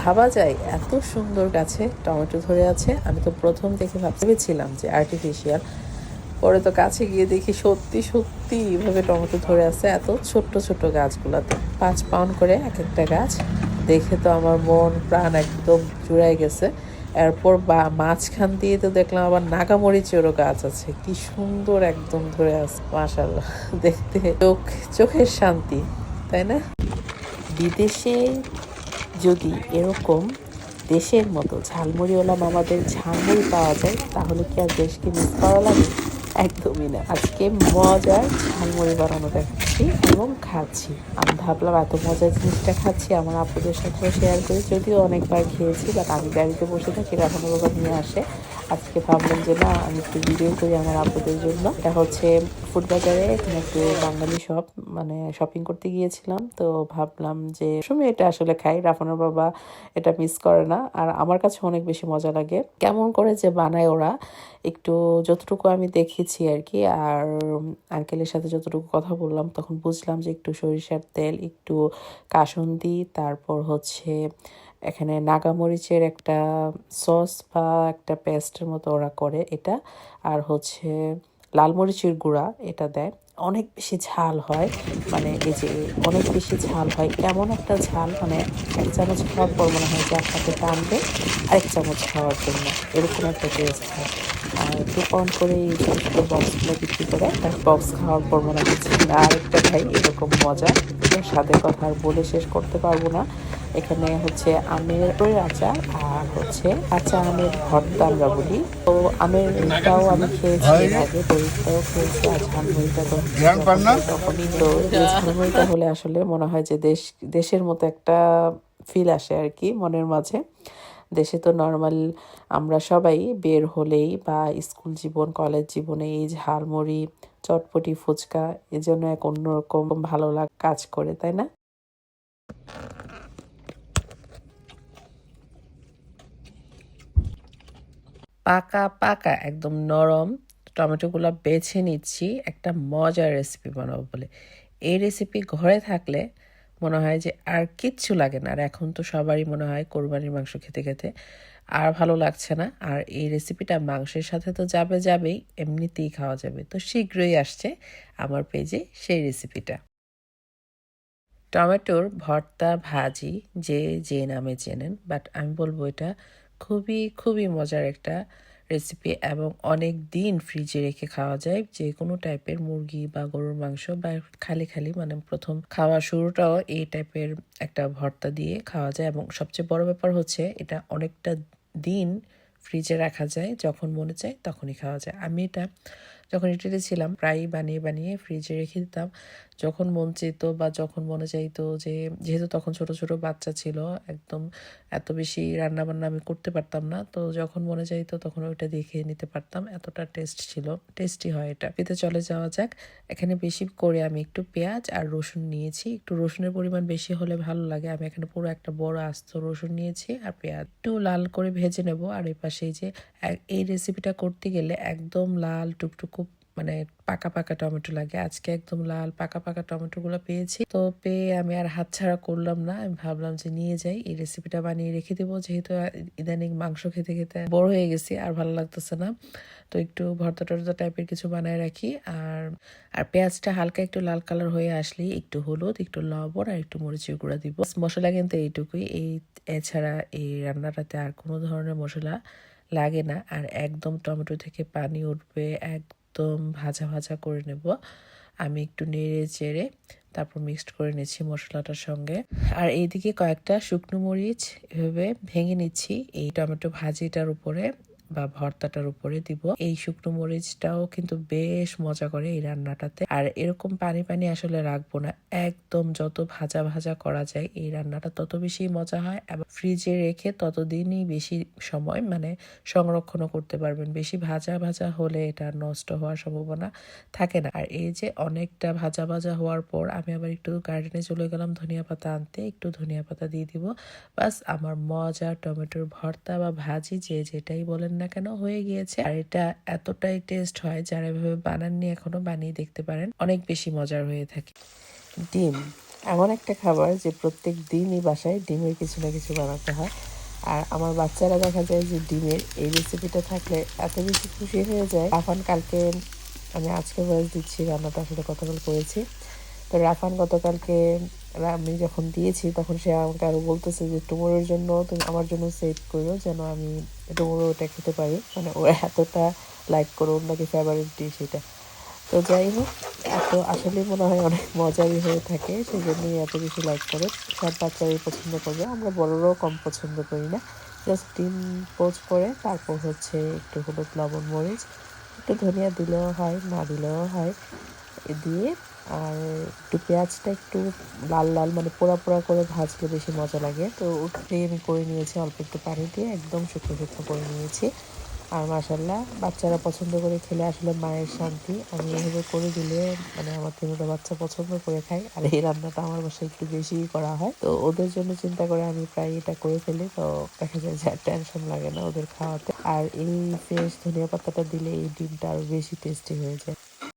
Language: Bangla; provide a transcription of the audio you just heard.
ভাবা যায় এত সুন্দর গাছে টমেটো ধরে আছে। আমি তো প্রথম দেখে ভাবছিলাম যে আর্টিফিশিয়াল পরে তো কাছে গিয়ে দেখি সত্যি সত্যি এইভাবে টমেটো ধরে আছে। এত ছোট্ট ছোট্ট গাছগুলোতে। পাঁচ পাউন্ড করে এক একটা গাছ। দেখে তো আমার মন, প্রাণ একদম জুড়াই গেছে। এরপর বা মাঝখান দিয়ে তো দেখলাম আবার নাগামরিচেরও গাছ আছে। কি সুন্দর একদম ধরে আছে। মাশাল্লাহ দেখতে চোখ চোখের শান্তি, তাই না? বিদেশে যদি এরকম দেশের মতো ঝালমুড়িওয়ালা মামাদের ঝালমুড়ি পাওয়া যায়, তাহলে কি আর দেশকে মিস করা লাগে? একদমই না। আজকে মজার ঝালমুড়ি বানানো দেখাচ্ছি এবং খাচ্ছি। আমি ভাবলাম এত মজার জিনিসটা খাচ্ছি, আমার আপুদের সাথেও শেয়ার করি। যদিও অনেকবার খেয়েছি বাট আমি গাড়িতে বসে থাকি রাখানোর নিয়ে আসে। আজকে ভাবলাম যে, না, আমি একটু ভিডিও করি আমার আপুদের জন্য। এটা হচ্ছে ফুড বাজারে এখানে একটু বাঙালি শপ মানে শপিং করতে গিয়েছিলাম। তো ভাবলাম যে সময় এটা আসলে খাই, রাফানোর বাবা এটা মিস করে না। আর আমার কাছে অনেক বেশি মজা লাগে। কেমন করে যে বানায় ওরা, একটু যতটুকু আমি দেখেছি আর কি, আর আঙ্কেলের সাথে যতটুকু কথা বললাম, তখন বুঝলাম যে একটু সরিষার তেল, একটু কাসুন্দি, তারপর হচ্ছে এখানে নাগামরিচের একটা সস বা একটা পেস্টের মতো ওরা করে এটা। আর হচ্ছে লাল মরিচের গুঁড়া এটা দেয়। অনেক বেশি ঝাল হয়। মানে এই যে অনেক বেশি ঝাল হয়। কেমন একটা ঝাল মানে এক চামচ খাওয়ার পর মনে হয় যে আপনাকে টানবে, আরেক চামচ খাওয়ার জন্য। এরকম একটা টেস্ট হয়। আর টু পাউন্ড করে এই ছোটো বক্সগুলো বিক্রি করে তার বক্স খাওয়ার পর মনে হচ্ছে আরেকটা খাই। এরকম মজা। স্বাদের কথা আর বলে শেষ করতে পারব না। এখানে হচ্ছে আমের আচার আর হচ্ছে কাঁচা আমের ভর্তা আমরা বলি। তো আমেরটাও আমি খেয়েছি আগে দইটাও খেয়েছি আর ঝালমুড়িটা তো তখনই তো ঝালমুড়িটা হলে আসলে মনে হয় যে দেশ দেশের মতো একটা ফিল আসে আর কি মনের মাঝে। দেশে তো নর্মাল আমরা সবাই বের হলেই বা স্কুল জীবন কলেজ জীবনে এই ঝালমুড়ি চটপটি ফুচকা এজন্য এক অন্যরকম ভালো লাগ কাজ করে তাই না? পাকা পাকা, একদম নরম টমেটোগুলো বেছে নিচ্ছি। একটা মজার রেসিপি বানাবো বলে। এই রেসিপি ঘরে থাকলে মনে হয় যে আর কিচ্ছু লাগে না। আর এখন তো সবারই মনে হয় কোরবানির মাংস খেতে খেতে আর ভালো লাগছে না। আর এই রেসিপিটা মাংসের সাথে তো যাবে যাবেই, এমনিতেই খাওয়া যাবে। তো শীঘ্রই আসছে আমার পেজে সেই রেসিপিটা টমেটোর ভর্তা ভাজি যে যে নামে চেনেন বাট আমি বলব এটা খুবই খুবই মজার একটা রেসিপি এবং অনেক দিন ফ্রিজে রেখে খাওয়া যায়। যে কোনো টাইপের মুরগি বা গরুর মাংস বা খালি খালি মানে প্রথম খাওয়া শুরুটাও এই টাইপের একটা ভর্তা দিয়ে খাওয়া যায় এবং সবচেয়ে বড় ব্যাপার হচ্ছে এটা অনেকটা দিন ফ্রিজে রাখা যায়। যখন মনে চায় তখনই খাওয়া যায়। আমি এটা যখন ইটালি ছিলাম, প্রায়ই বানিয়ে বানিয়ে ফ্রিজে রেখে দিতাম। যখন মন চেত বা যখন মনে চাইতো যে, যেহেতু তখন ছোট ছোট বাচ্চা ছিল, একদম এত বেশি রান্না বান্না আমি করতে পারতাম না, তো যখন মনে চাইতো তখন ওইটা দেখে নিতে পারতাম। এতটা টেস্ট ছিল টেস্টি হয় এটা। পেতে চলে যাওয়া যাক, এখানে বেশি করে আমি একটু পেঁয়াজ আর রসুন নিয়েছি। একটু রসুনের পরিমাণ বেশি হলে ভালো লাগে। আমি এখানে পুরো একটা বড় আস্ত রসুন নিয়েছি আর পেঁয়াজ। একটু লাল করে ভেজে নেব। আর এই পাশে যে এই রেসিপিটা করতে গেলে একদম লাল টুকটুকু মানে পাকা পাকা টমেটো লাগে। আজকে একদম লাল পাকা পাকা টমেটোগুলো পেয়েছি। তো পেয়ে আমি আর হাতছাড়া করলাম না। আমি ভাবলাম যে নিয়ে যাই। এই রেসিপিটা বানিয়ে রেখে দেবো। যেহেতু ইদানিং মাংস খেতে খেতে বড় হয়ে গেছি, আর ভালো লাগতেছে না। তো একটু ভর্তা টর্তা টাইপের কিছু বানায় রাখি। আর আর পেঁয়াজটা হালকা একটু লাল কালার হয়ে আসলে একটু হলুদ, একটু লবণ, আর একটু মরিচের গুঁড়া দিব। মশলা কিন্তু এইটুকুই। এই এছাড়া এই রান্নাটাতে আর কোনো ধরনের মশলা লাগে না। আর একদম টমেটো থেকে পানি উঠবে এক একদম ভাজা ভাজা করে নেব। আমি একটু নেড়ে চেড়ে তারপর মিক্সড করে নিচ্ছি মশলাটার সঙ্গে। আর এইদিকে কয়েকটা শুকনো মরিচ এভাবে ভেঙে নিচ্ছি। এই টমেটো ভাজিটার উপরে বা ভর্তাটার উপরে দিব। এই শুকনো মরিচটাও কিন্তু বেশ মজা করে এই রান্নাটাতে। আর এরকম পানি পানি আসলে রাখব না। একদম যত ভাজা ভাজা করা যায় এই রান্নাটা তত বেশি মজা হয় এবং ফ্রিজে রেখে ততদিনই বেশি সময় মানে সংরক্ষণও করতে পারবেন। বেশি ভাজা ভাজা হলে এটা নষ্ট হওয়ার সম্ভাবনা থাকে না। আর এই যে অনেকটা ভাজা ভাজা হওয়ার পর আমি আবার একটু গার্ডেনে চলে গেলাম ধনিয়া পাতা আনতে। একটু ধনিয়া পাতা দিয়ে দিব। বাস আমার মজা টমেটোর ভর্তা বা ভাজি যে যেটাই বলেন না কেন হয়ে গিয়েছে। আর এটা এতটাই টেস্ট হয় যারা এভাবে বানাননি এখনও বানিয়ে দেখতে পারেন, অনেক বেশি মজার হয়ে থাকে। ডিম। এমন একটা খাবার যে প্রত্যেক দিনই বাসায় ডিমের কিছু না কিছু বানাতে হয়। আর আমার বাচ্চারা দেখা যায় যে ডিমের এই রেসিপিটা থাকলে এত বেশি খুশি হয়ে যায়। আফান কালকে আমি আজকে বয়স দিচ্ছি, রান্নাটা আসলে গতকাল করেছি। তো রাফান গতকালকে আমি যখন দিয়েছি, তখন সে আমাকে আরও বলতেছে যে টুমোরোর জন্য, তুমি আমার জন্য সেভ করো যেন আমি টুমোরো ওটা খেতে পারি। মানে ও এতটা লাইক করো, ওর নাকি ফেভারিট ডিশ এটা। তো যাই হোক, এত আসলে মনে হয় অনেক মজারই হয়ে থাকে সেই জন্যই এত বেশি লাইক করে। সব বাচ্চারাই পছন্দ করবে, আমরা বড়রাও কম পছন্দ করি না। জাস্ট ডিম পোচ করে, তারপর হচ্ছে একটু হলুদ, লবণ, মরিচ, একটু ধনিয়া দিলেও হয়, না দিলেও হয় দিয়ে আর একটু পেঁয়াজটা একটু লাল লাল মানে পোড়া পোড়া করে ভাজলে বেশি মজা লাগে। তো ওটাই আমি করে নিয়েছি, অল্প একটু পানি দিয়ে একদম শুকনো শুকনো করে নিয়েছি। আর মাসাল্লাহ বাচ্চারা পছন্দ করে খেলে আসলে মায়ের শান্তি। আমি এভাবে করে দিলে মানে আমার তিনটা বাচ্চা পছন্দ করে খায়, আর এই রান্নাটা আমার বাসায় একটু বেশিই করা হয়। তো ওদের জন্য চিন্তা করে আমি প্রায় এটা করে ফেলি, তো দেখা যায় যে টেনশন লাগে না ওদের খাওয়াতে। আর এই ফ্রেশ ধনিয়া পাতাটা দিলে এই ডিমটা আরও বেশি টেস্টি হয়ে যায়।